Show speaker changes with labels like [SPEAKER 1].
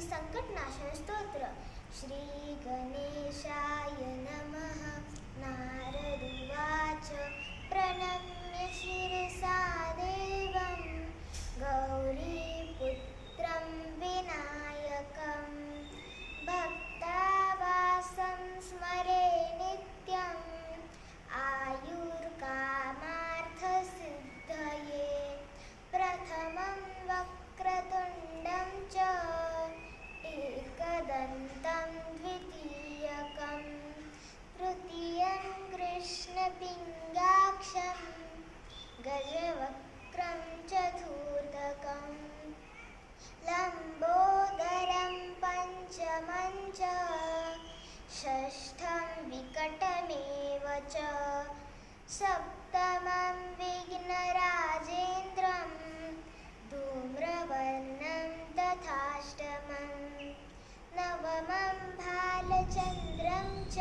[SPEAKER 1] संकटनाशन स्तोत्र. श्री गणेश च। षष्ठं विकटमेव च। सप्तमं विघ्नराजेन्द्रं। धूम्रवर्णं तथाष्टमं। नवमं भालचन्द्रं च।